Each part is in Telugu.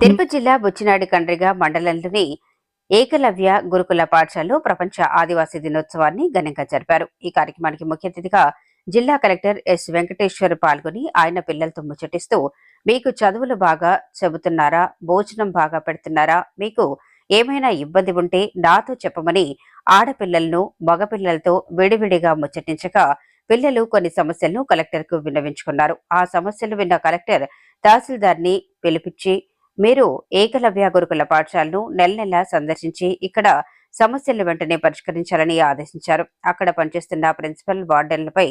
తిరుపతి జిల్లా బుచ్చినాడు కండ్రిగ మండలంలోని ఏకలవ్య గురుకుల పాఠశాలలో ప్రపంచ ఆదివాసీ దినోత్సవాన్ని ఘనంగా జరిపారు. ఈ కార్యక్రమానికి ముఖ్య అతిథిగా జిల్లా కలెక్టర్ ఎస్ వెంకటేశ్వర్ పాల్గొని ఆయన పిల్లలతో ముచ్చటిస్తూ మీకు చదువులు బాగా చెబుతున్నారా? భోజనం బాగా పెడుతున్నారా? మీకు ఏమైనా ఇబ్బంది ఉంటే నాతో చెప్పమని ఆడపిల్లలను మగపిల్లలతో విడివిడిగా ముచ్చటించగా పిల్లలు కొన్ని సమస్యలను కలెక్టర్కు విన్నవించుకున్నారు. ఆ సమస్యలు విన్న కలెక్టర్ తహసీల్దార్ని పిలిపించి మీరు ఏకలవ్య గురుకుల పాఠశాలను నెల నెలా సందర్శించి ఇక్కడ సమస్యలు వెంటనే పరిష్కరించాలని ఆదేశించారు. అక్కడ పనిచేస్తున్న ప్రిన్సిపల్ వార్డెన్లపై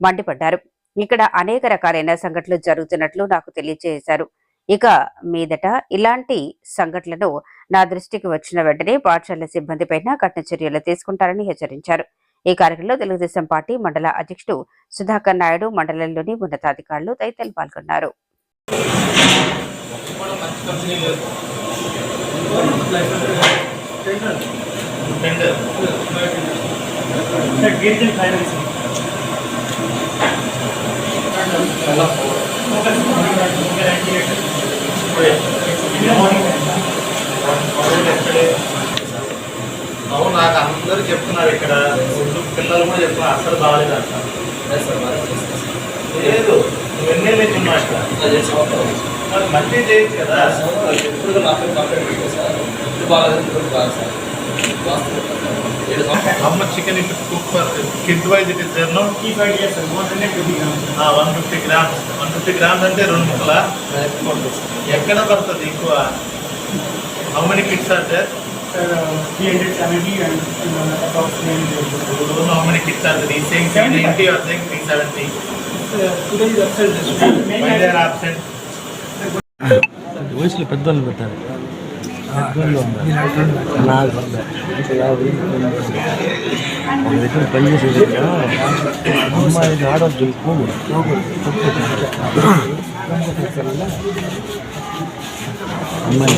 మండిపడ్డారు. ఇక్కడ అనేక రకాలైన సంఘటనలు జరుగుతున్నట్లు నాకు తెలియజేశారు. ఇక మీదట ఇలాంటి సంఘటనలు నా దృష్టికి వచ్చిన వెంటనే పాఠశాల సిబ్బందిపైన కఠిన చర్యలు తీసుకుంటారని హెచ్చరించారు. ఈ కార్యక్రమంలో తెలుగుదేశం పార్టీ మండల అధ్యక్షుడు సుధాకర్ నాయుడు మండలంలోని ఉన్నతాధికారులు తదితరులు పాల్గొన్నారు. అవును నాకు అందరూ చెప్తున్నారు ఇక్కడ ముందు పిల్లలు కూడా చెప్తున్నారు అసలు బాగాలేదు అంట లేదు నువ్వు ఎన్నెళ్ళు ఉన్నావు అక్కడ మరి మంచి చేయొచ్చు కదా అమ్మ chicken it cook for kid wise it is there no one fifty grams one fifty grams అంటే రెండు ముక్కల ఎక్కడ పడుతుంది ఎక్కువ how many kids are there how many kids are there ఈ saying 90 or saying 370 why they are absent వయసులో పెద్దవాళ్ళు పెట్టారు పెద్దవాళ్ళు ఉన్నారు. నాకు ఒక దగ్గర పని చేసే దగ్గర అమ్మాయికి ఆడవాళ్ళు పోగు అమ్మాయి